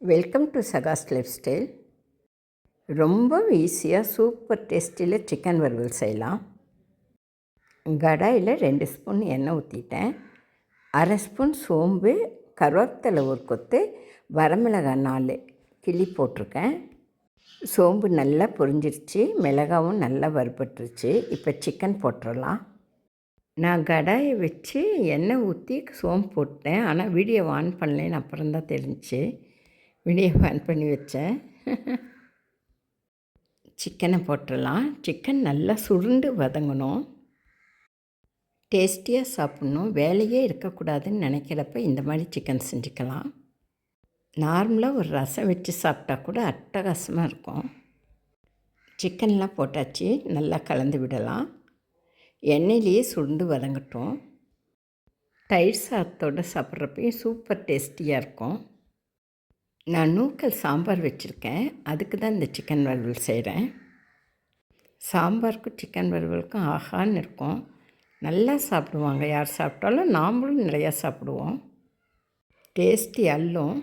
Welcome to சகாஸ் lifestyle ரொம்ப ஈஸியாக சூப்பர் டேஸ்டியில் சிக்கன் வறுவல் செய்யலாம். கடாயில் ரெண்டு ஸ்பூன் எண்ணெய் ஊற்றிட்டேன் அரை ஸ்பூன் சோம்பு கருவேப்பிலை ஒரு கொத்து வரமிளகாய் நாலு கிள்ளி போட்டிருக்கேன். சோம்பு நல்லா பொரிஞ்சிருச்சு மிளகாவும் நல்லா வறுபட்டுருச்சு. இப்போ சிக்கன் போட்டுடலாம். நான் கடாயை வச்சு எண்ணெய் ஊற்றி சோம்பு போட்டேன். ஆனால் வீடியோ ஆன் பண்ணலேன்னு அப்புறம் தான் தெரிஞ்சுச்சு. வீடியோ ஆன் பண்ணி வச்சேன். சிக்கனை போட்டுடலாம். சிக்கன் நல்லா சுருண்டு வதங்கணும். டேஸ்டியாக சாப்பிட்ணும். வேலையே இருக்கக்கூடாதுன்னு நினைக்கிறப்ப இந்த மாதிரி சிக்கன் செஞ்சுக்கலாம். நார்மலாக ஒரு ரசம் வச்சு சாப்பிட்டா கூட அட்டகாசமாக இருக்கும். சிக்கன்லாம் போட்டாச்சு. நல்லா கலந்து விடலாம். எண்ணெயிலேயே சுருண்டு வதங்கட்டும். தயிர் சாதத்தோடு சாப்பிட்றப்பையும் சூப்பர் டேஸ்டியாக இருக்கும். நான் நூக்கல் சாம்பார் வச்சுருக்கேன். அதுக்கு தான் இந்த சிக்கன் வறுவல் செய்கிறேன் சாம்பாருக்கும் சிக்கன் வறுவலுக்கும் ஆஹான்னு இருக்கும். நல்லா சாப்பிடுவாங்க. யார் சாப்பிட்டாலும் நாமளும் நிறையா சாப்பிடுவோம். டேஸ்டி அல்லும்.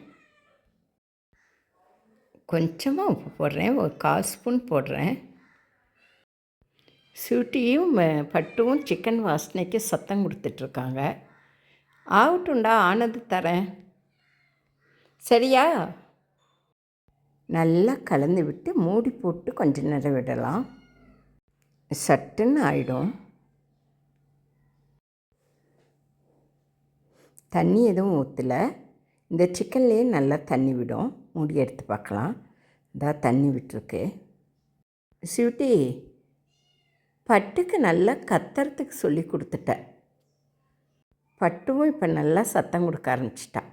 கொஞ்சமாக உப்பு போடுறேன். ஒரு கால் ஸ்பூன் போடுறேன். சுட்டியும் பட்டுவும் சிக்கன் வாசனைக்கு சத்தம் கொடுத்துட்ருக்காங்க ஆகட்டும்டா ஆனது தரேன். சரியா? நல்லா கலந்து விட்டு மூடி போட்டு கொஞ்ச நேரம் விடலாம். சட்டுன்னு ஆயிடும். தண்ணி எதுவும் ஊற்றலை இந்த சிக்கன்லேயே நல்லா தண்ணி விடும். மூடி எடுத்து பார்க்கலாம். இதா தண்ணி விட்டுருக்கு. ஸ்வீட்டி பட்டுக்கு நல்லா கத்துறதுக்கு சொல்லி கொடுத்துட்டேன் பட்டுவும் இப்போ நல்லா சத்தம் கொடுக்க ஆரம்பிச்சிட்டா.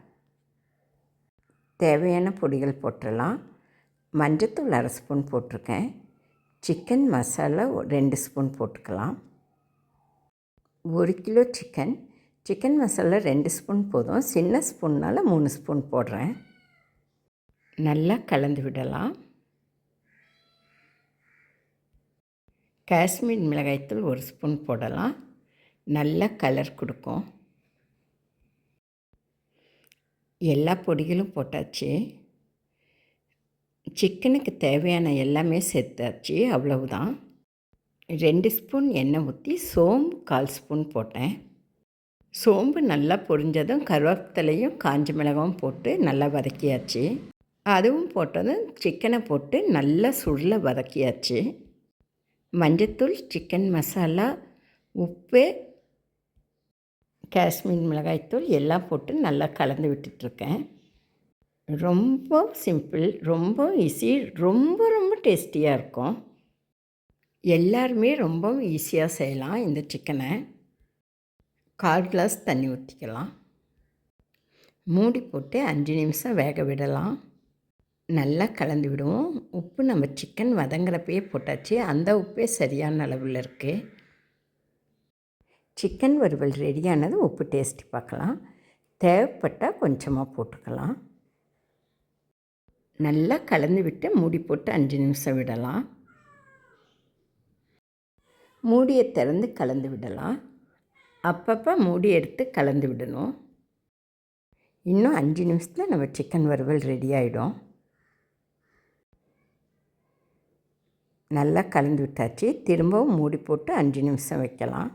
தேவையான பொடிகள் போட்டுடலாம். மஞ்சத்தூள் அரை ஸ்பூன் போட்டிருக்கேன். சிக்கன் மசாலா ரெண்டு ஸ்பூன் போட்டுக்கலாம். ஒரு கிலோ சிக்கன். சிக்கன் மசாலா ரெண்டு ஸ்பூன் போதும். சின்ன ஸ்பூன்னால் மூணு ஸ்பூன் போடுறேன். நல்லா கலந்து விடலாம். காஷ்மீர் மிளகாய்த்தூள் ஒரு ஸ்பூன் போடலாம். நல்லா கலர் கொடுக்கும். எல்லா பொடிகளும் போட்டாச்சு. சிக்கனுக்கு தேவையான எல்லாமே சேர்த்தாச்சு அவ்வளவுதான். ரெண்டு ஸ்பூன் எண்ணெய் ஊற்றி சோம்பு கால் ஸ்பூன் போட்டேன். சோம்பு நல்லா பொரிஞ்சதும் கருவேப்பிலையும் காஞ்ச மிளகாவும் போட்டு நல்லா வதக்கியாச்சு. அதுவும் போட்டதும் சிக்கனை போட்டு நல்லா சுருள வதக்கியாச்சு. மஞ்சத்தூள் சிக்கன் மசாலா உப்பு காஷ்மீர் மிளகாய்த்தூள் எல்லாம் போட்டு நல்லா கலந்து விட்டுட்ருக்கேன். ரொம்ப சிம்பிள் ரொம்ப ஈஸி ரொம்ப ரொம்ப டேஸ்டியாக இருக்கும். எல்லாருமே ரொம்ப ஈஸியாக செய்யலாம் இந்த சிக்கனை. கால் கிளாஸ் தண்ணி ஊற்றிக்கலாம் மூடி போட்டு அஞ்சு நிமிஷம் வேக விடலாம். நல்லா கலந்து விடுவோம். உப்பு நம்ம சிக்கன் வதங்குறப்பயே போட்டாச்சு. அந்த உப்பே சரியான அளவில் இருக்குது சிக்கன் வறுவல் ரெடியானது உப்பு டேஸ்ட் பார்க்கலாம். தேவைப்பட்டால் கொஞ்சமாக போட்டுக்கலாம். நல்லா கலந்து விட்டு மூடி போட்டு அஞ்சு நிமிஷம் விடலாம். மூடியை திறந்து கலந்து விடலாம். அப்பப்போ மூடி எடுத்து கலந்து விடணும். இன்னும் அஞ்சு நிமிஷத்தில் நம்ம சிக்கன் வறுவல் ரெடி ஆகிடும் நல்லா கலந்து விட்டாச்சு. திரும்பவும் மூடி போட்டு அஞ்சு நிமிஷம் வைக்கலாம்.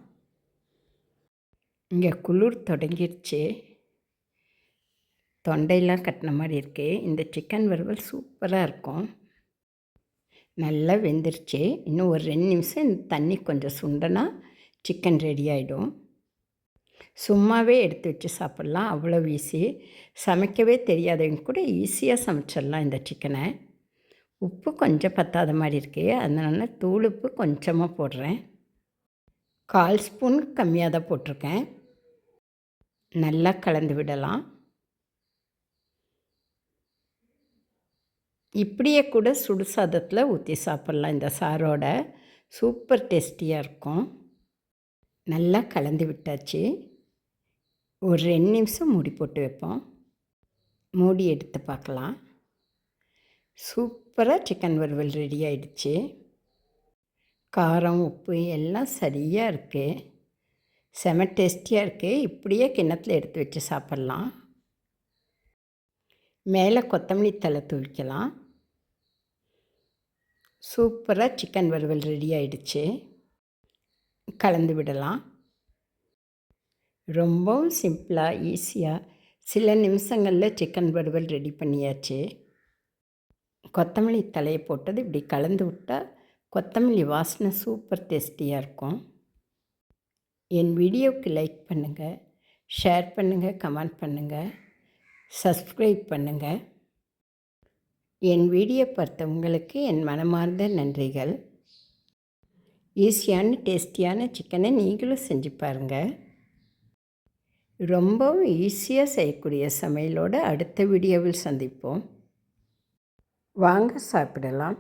இங்கே குளிர் தொடங்கிடுச்சு தொண்டையெல்லாம் கட்டின மாதிரி இருக்குது இந்த சிக்கன் வறுவல் சூப்பராக இருக்கும். நல்லா வெந்துருச்சு. இன்னும் ஒரு ரெண்டு நிமிஷம் இந்த தண்ணி கொஞ்சம் சுண்டனா சிக்கன் ரெடி ஆகிடும் சும்மாவே எடுத்து வச்சு சாப்பிட்லாம். அவ்வளோ ஈஸி சமைக்கவே தெரியாதவங்க கூட ஈஸியாக சமைச்சிடலாம் இந்த சிக்கனை உப்பு கொஞ்சம் பத்தாத மாதிரி இருக்குது அதனால தூள் உப்பு கொஞ்சமாக போடுறேன். கால் ஸ்பூன் கம்மியாக தான் போட்டிருக்கேன். நல்லா கலந்து விடலாம். இப்படியே கூட சுடு சாதத்தில் ஊற்றி சாப்பிட்லாம் இந்த சாரோட. சூப்பர் டேஸ்டியாக இருக்கும். நல்லா கலந்து விட்டாச்சு. ஒரு ரெண்டு நிமிஷம் மூடி போட்டு வைப்போம். மூடி எடுத்து பார்க்கலாம். சூப்பராக சிக்கன் வறுவல் ரெடி ஆயிடுச்சு. காரம் உப்பு எல்லாம் சரியாக இருக்குது செம டேஸ்டியாக இருக்குது இப்படியே கிண்ணத்தில் எடுத்து வச்சு சாப்பிட்லாம். மேலே கொத்தமல்லி தழை தூவிக்கலாம். சூப்பராக சிக்கன் வறுவல் ரெடி ஆயிடுச்சு. கலந்து விடலாம். ரொம்பவும் சிம்பிளாக ஈஸியாக சில நிமிஷங்களில் சிக்கன் வறுவல் ரெடி பண்ணியாச்சு. கொத்தமல்லி தலையை போட்டது இப்படி கலந்து விட்டால் கொத்தமல்லி வாசனை சூப்பர் டேஸ்டியாக இருக்கும். என் வீடியோவுக்கு லைக் பண்ணுங்கள் ஷேர் பண்ணுங்கள் கமெண்ட் பண்ணுங்கள் சப்ஸ்கிரைப் பண்ணுங்கள் என் வீடியோ பார்த்த உங்களுக்கு என் மனமார்ந்த நன்றிகள். ஈஸியான டேஸ்டியான சிக்கனை நீங்களும் செஞ்சு பாருங்கள் ரொம்பவும் ஈஸியாக செய்யக்கூடிய சமையலோடு அடுத்த வீடியோவில் சந்திப்போம். வாங்க சாப்பிடலாம்.